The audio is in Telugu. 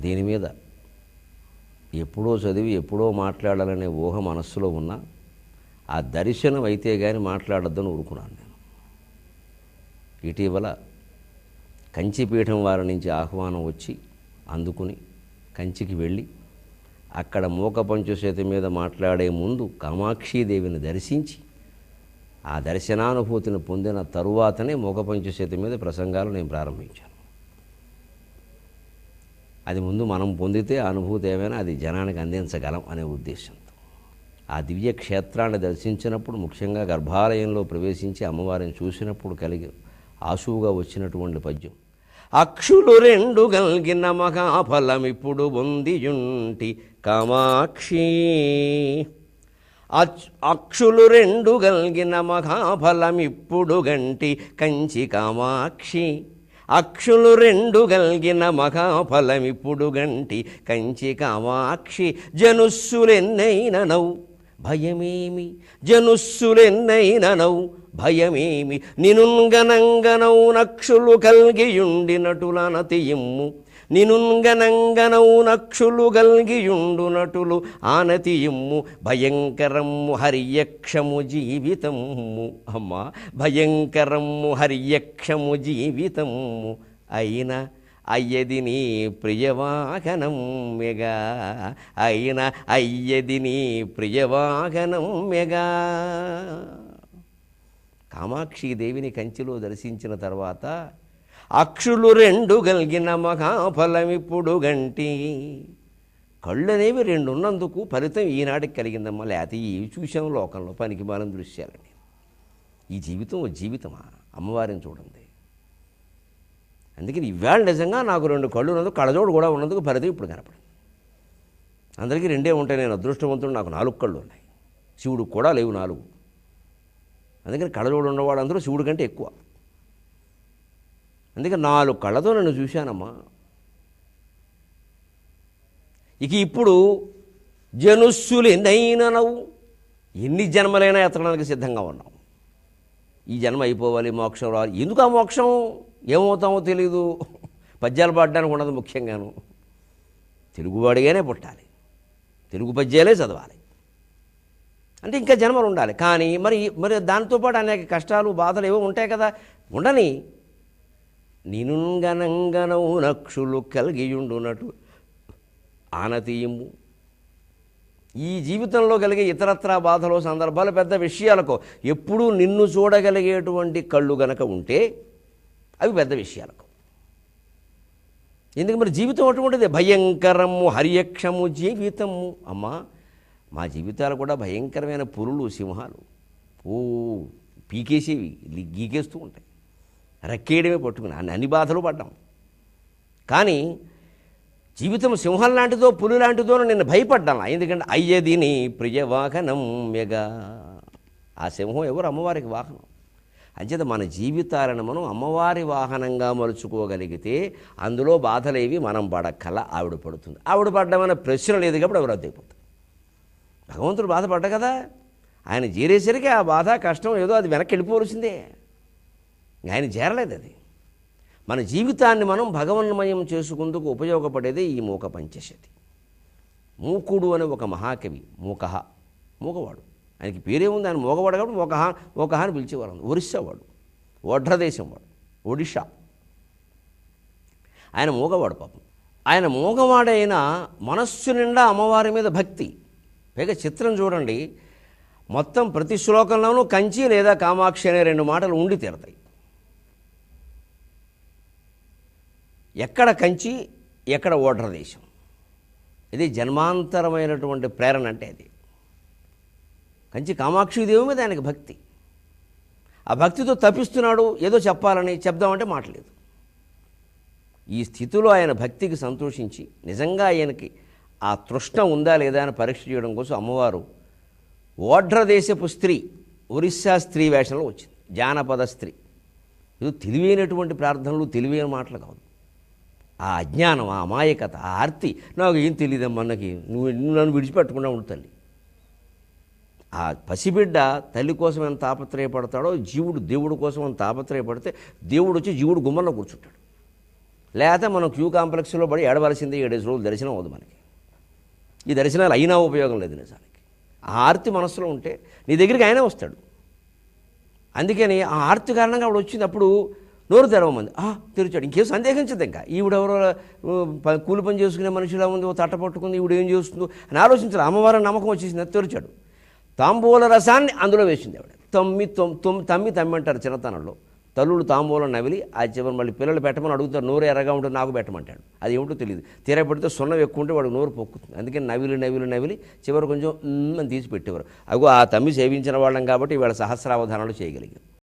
దీని మీద ఎప్పుడో చదివి ఎప్పుడో మాట్లాడాలనే ఊహ మనస్సులో ఉన్నా ఆ దర్శనం అయితే కానీ మాట్లాడొద్దని ఊరుకున్నాను నేను. ఇటీవల కంచిపీఠం వారి నుంచి ఆహ్వానం వచ్చి అందుకుని కంచికి వెళ్ళి అక్కడ మూక పంచుసేత మీద మాట్లాడే ముందు కామాక్షీదేవిని దర్శించి ఆ దర్శనానుభూతిని పొందిన తరువాతనే మూక పంచుసేత మీద ప్రసంగాలు నేను ప్రారంభించాను. అది ముందు మనం పొందితే అనుభూతి ఏమైనా అది జనానికి అందించగలం అనే ఉద్దేశంతో ఆ దివ్య క్షేత్రాన్ని దర్శించినప్పుడు ముఖ్యంగా గర్భాలయంలో ప్రవేశించి అమ్మవారిని చూసినప్పుడు కలిగి ఆశువుగా వచ్చినటువంటి పద్యం. అక్షులు రెండు గల్గిన మహాఫలమిప్పుడు పొందియుంటి కామాక్షి. అక్షులు రెండు గల్గిన మహాఫలమిప్పుడు గంటి కంచి కామాక్షి. అక్షులు రెండు గల్గిన మహాఫలమిప్పుడు గంటి కంచి కామాక్షి జనుస్సులెన్నైననవు భయమేమి? జనుస్సులెన్నైననవు భయమేమి? నినుంగనంగనౌ నక్షులు కల్గియుండినటులనతియిమ్ము నినుంగనంగనౌ నక్షులు గల్గియుండునటులు ఆనతియుమ్ము భయంకరము హర్యక్షము జీవితము అమ్మా భయంకరము హర్యక్షము జీవితము అయిన అయ్యది నీ ప్రియవాహనం మెగా అయిన అయ్యది నీ ప్రియవాహనం మెగా కామాక్షిదేవిని కంచిలో దర్శించిన తర్వాత అక్షులు రెండు కలిగిన మహాఫలమిప్పుడు గంటి. కళ్ళనేవి రెండు ఉన్నందుకు ఫలితం ఈనాటికి కలిగిందమ్మా. లేకపోతే ఇవి చూసాం లోకంలో పనికి మాలం దృశ్యాలని ఈ జీవితం ఓ జీవితమా? అమ్మవారిని చూడండి. అందుకని ఇవాళ నిజంగా నాకు రెండు కళ్ళు ఉన్నందుకు కళ్ళజోడు కూడా ఉన్నందుకు ఫలితం ఇప్పుడు కనపడింది. అందరికీ రెండే ఉంటాయి. నేను అదృష్టవంతుడు నాకు నాలుగు కళ్ళు ఉన్నాయి. శివుడు కూడా లేవు నాలుగు. అందుకని కళ్ళజోడు అందరూ శివుడి కంటే ఎక్కువ. అందుకే నాలుగు కళ్ళతో నన్ను చూశానమ్మా. ఇక ఇప్పుడు జనుస్సులు ఎన్నైననవు ఎన్ని జన్మలైనా ఎత్తడానికి సిద్ధంగా ఉన్నాం ఈ జన్మ అయిపోవాలి మోక్షం రావాలి. ఎందుకు ఆ మోక్షం? ఏమవుతామో తెలీదు. పద్యాలు పాడడానికి ఉండదు ముఖ్యంగాను. తెలుగువాడిగానే పుట్టాలి. తెలుగు పద్యాలే చదవాలి. అంటే ఇంకా జన్మలు ఉండాలి. కానీ మరి మరి దాంతోపాటు అనేక కష్టాలు బాధలు ఏవో ఉంటాయి కదా. ఉండని నినుంగనంగనవు నక్షులు కలిగియుండునటు ఆనతీయము. ఈ జీవితంలో కలిగే ఇతరత్రా బాధలు సందర్భాలు పెద్ద విషయాలకు ఎప్పుడూ నిన్ను చూడగలిగేటువంటి కళ్ళు గనక ఉంటే అవి పెద్ద విషయాలకు. ఎందుకు మరి జీవితం అటువంటిది? భయంకరము హరియక్షము జీవితము. అమ్మా మా జీవితాలు కూడా భయంకరమైన పురులు సింహాలు. ఓ పీకేసేవి గీకేస్తూ ఉంటాయి. రక్కేయడమే పట్టుకుని అన్ని అన్ని బాధలు పడ్డాం. కానీ జీవితం సింహం లాంటిదో పులి లాంటిదో నేను భయపడ్డాను. ఎందుకంటే అయ్యదిని ప్రియ వాహనం మెగా ఆ సింహం ఎవరు? అమ్మవారికి వాహనం. అంచేత మన జీవితాలను మనం అమ్మవారి వాహనంగా మలుచుకోగలిగితే అందులో బాధలేవి మనం పడక్కల ఆవిడ పడుతుంది. ఆవిడ పడ్డమన్న ప్రశ్న లేదు కాబట్టి ఎవరు అద్దెపోతుంది భగవంతుడు బాధపడ్డ కదా? ఆయన జీరేసరికి ఆ బాధ కష్టం ఏదో అది వెనక్కి వెళ్ళిపోవలసిందే. ఆయన చేరలేదు అది. మన జీవితాన్ని మనం భగవన్మయం చేసుకుందుకు ఉపయోగపడేదే ఈ మూక పంచశతి. మూకుడు అనే ఒక మహాకవి మూకహ మూకవాడు ఆయనకి పేరేముంది? ఆయన మూగవాడు కాబట్టి మూకహ మూకహ అని పిలిచేవారు ఒరిస్సా వాడు ఒడ్రదేశం వాడు ఒడిషా. ఆయన మూగవాడు పాపం. ఆయన మూగవాడైన మనస్సు నిండా అమ్మవారి మీద భక్తి. పైగా చిత్రం చూడండి మొత్తం ప్రతి శ్లోకంలోనూ కంచి లేదా కామాక్షి అనే రెండు మాటలు ఉండి తీరతాయి. ఎక్కడ కంచి ఎక్కడ ఓడ్ర దేశం. ఇది జన్మాంతరమైనటువంటి ప్రేరణ అంటే అది. కంచి కామాక్షిదేవి మీద ఆయనకి భక్తి. ఆ భక్తితో తప్పిస్తున్నాడు ఏదో చెప్పాలని చెప్దామంటే మాటలేదు. ఈ స్థితిలో ఆయన భక్తికి సంతోషించి నిజంగా ఆయనకి ఆ తృష్ణ ఉందా లేదా అని పరీక్ష చేయడం కోసం అమ్మవారు ఓడ్రదేశపు స్త్రీ ఒరిస్సా స్త్రీ వేషంలో వచ్చింది. జానపద స్త్రీ. ఇది తెలివైనటువంటి ప్రార్థనలు తెలివైన మాటలు కాదు. ఆ అజ్ఞానం ఆ అమాయకత ఆ ఆర్తి నాకు ఏం తెలియదమ్మా నాకు నువ్వు నువ్వు నన్ను విడిచిపెట్టకుండా ఉండు తల్లి. ఆ పసిబిడ్డ తల్లి కోసం ఎంత తాపత్రయపడతాడో జీవుడు దేవుడు కోసం ఎంత తాపత్రయపడితే దేవుడు వచ్చి జీవుడు గుమ్మంలో కూర్చుంటాడు. లేకపోతే మనం క్యూ కాంప్లెక్స్లో పడి ఏడవలసిందే ఏడేసి రోజులు దర్శనం అవ్వదు మనకి. ఈ దర్శనాలు అయినా ఉపయోగం లేదు నిజానికి. ఆ ఆర్తి మనసులో ఉంటే నీ దగ్గరికి ఆయనే వస్తాడు. అందుకని ఆ ఆర్తి కారణంగా ఆవిడ వచ్చింది అప్పుడు నోరు తెరవమంది. ఆ తెరిచాడు. ఇంకేం సందేహించదు ఇంకా. ఈవిడెవరో కూలి పని చేసుకునే మనిషిలా ఉంది ఓ తట్ట పట్టుకుంది ఈవిడ ఏం చేస్తుందో అని ఆలోచించారు అమ్మవారి నమ్మకం వచ్చేసింది అది తెరిచాడు. తాంబూల రసాన్ని అందులో వేసింది ఆవిడ. తమ్మి తొమ్ తొమ్ తమ్మి తమ్మి అంటారు చిన్నతనంలో. తల్లుడు తాంబూలం నవిలి ఆ చివరి మళ్ళీ పిల్లలు పెట్టమని అడుగుతారు. నోరు ఎర్రగా ఉంటుంది నాకు పెట్టమంటాడు. అది ఏమిటో తెలియదు తీరా పెడితే సున్నం ఎక్కువ ఉంటే వాడు నోరు పొక్కుతుంది. అందుకని నవిలి నవిలి నవిలి చివరి కొంచెం అని తీసి పెట్టేవారు. అగో ఆ తమ్మి సేవించిన వాళ్ళం కాబట్టి వీళ్ళ సహస్రావధానాలు చేయగలిగాం.